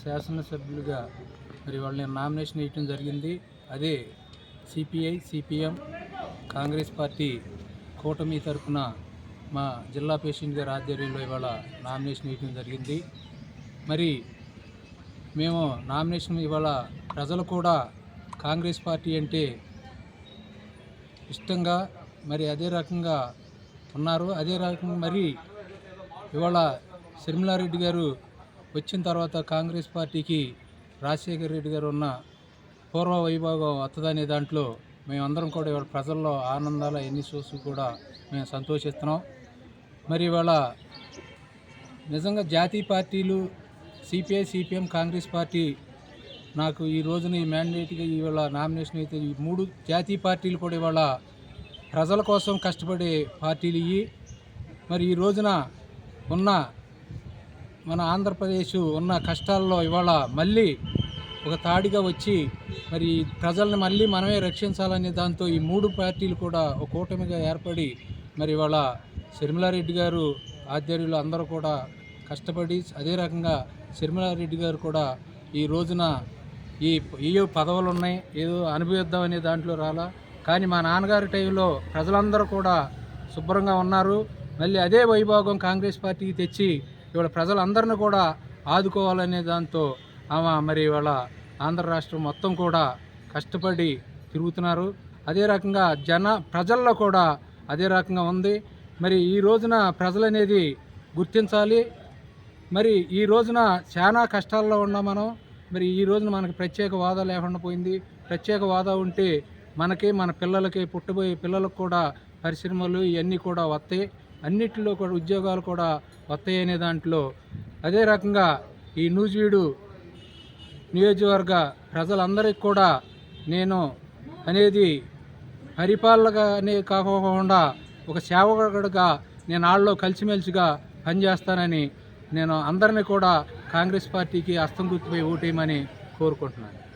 శాసనసభ్యులుగా మరి వాళ్ళని నామినేషన్ వేయటం జరిగింది. అదే సిపిఐ సిపిఎం కాంగ్రెస్ పార్టీ కూటమి తరఫున మా జిల్లా పేషెంట్ గారి ఆధ్వర్యంలో ఇవాళ నామినేషన్ వేయటం జరిగింది. మరి మేము నామినేషన్ ఇవాళ ప్రజలు కూడా కాంగ్రెస్ పార్టీ అంటే ఇష్టంగా మరి అదే రకంగా ఉన్నారు. అదే రకంగా మరి ఇవాళ శర్మిలారెడ్డి గారు వచ్చిన తర్వాత కాంగ్రెస్ పార్టీకి రాజశేఖర రెడ్డి గారు ఉన్న పూర్వ వైభాగం వస్తుందనే దాంట్లో మేమందరం కూడా ఇవాళ ప్రజల్లో ఆనందాలు ఎన్ని చూసి కూడా మేము సంతోషిస్తున్నాం. మరి ఇవాళ నిజంగా జాతీయ పార్టీలు సిపిఐ సిపిఎం కాంగ్రెస్ పార్టీ నాకు ఈ రోజున ఈ మ్యాండేట్గా ఇవాళ నామినేషన్ అయితే ఈ మూడు జాతీయ పార్టీలు కూడా ఇవాళ ప్రజల కోసం కష్టపడే పార్టీలు ఇవి మరి ఈ రోజున ఉన్న మన ఆంధ్రప్రదేశ్ ఉన్న కష్టాల్లో ఇవాళ మళ్ళీ ఒక తాడిగా వచ్చి మరి ప్రజల్ని మళ్ళీ మనమే రక్షించాలనే దాంతో ఈ మూడు పార్టీలు కూడా ఒక కూటమిగా ఏర్పడి మరి ఇవాళ శర్మిలారెడ్డి గారు ఆధ్వర్యులు అందరూ కూడా కష్టపడి అదే రకంగా శర్మిలారెడ్డి గారు కూడా ఈ రోజున ఈ ఏయో పదవులు ఉన్నాయి ఏదో అనుభవిద్దాం అనే దాంట్లో రాలా. కానీ మా నాన్నగారి టైంలో ప్రజలందరూ కూడా శుభ్రంగా ఉన్నారు. మళ్ళీ అదే వైభోగం కాంగ్రెస్ పార్టీకి తెచ్చి ఇవాళ ప్రజలందరిని కూడా ఆదుకోవాలనే దాంతో ఆమె మరి ఇవాళ ఆంధ్ర రాష్ట్రం మొత్తం కూడా కష్టపడి తిరుగుతున్నారు. అదే రకంగా జన ప్రజల్లో కూడా అదే రకంగా ఉంది. మరి ఈ రోజున ప్రజలనేది గుర్తించాలి. మరి ఈ రోజున చాలా కష్టాల్లో ఉన్నాం మనం. మరి ఈ రోజున మనకి ప్రత్యేక హోదా లేకుండా పోయింది. ప్రత్యేక హోదా ఉంటే మనకి మన పిల్లలకి పుట్టబోయే పిల్లలకు కూడా పరిశ్రమలు ఇవన్నీ కూడా వస్తాయి. అన్నిటిలో కూడా ఉద్యోగాలు కూడా వస్తాయి అనే దాంట్లో అదే రకంగా ఈ నూజివీడు నియోజకవర్గ ప్రజలందరికీ కూడా నేను అనేది పరిపాలనగానే కాకుండా ఒక సేవకుడుగా నేను ఆళ్ళలో కలిసిమెలిసిగా పనిచేస్తానని నేను అందరినీ కూడా కాంగ్రెస్ పార్టీకి అస్తం గుర్తుపై ఓటేయమని కోరుకుంటున్నాను.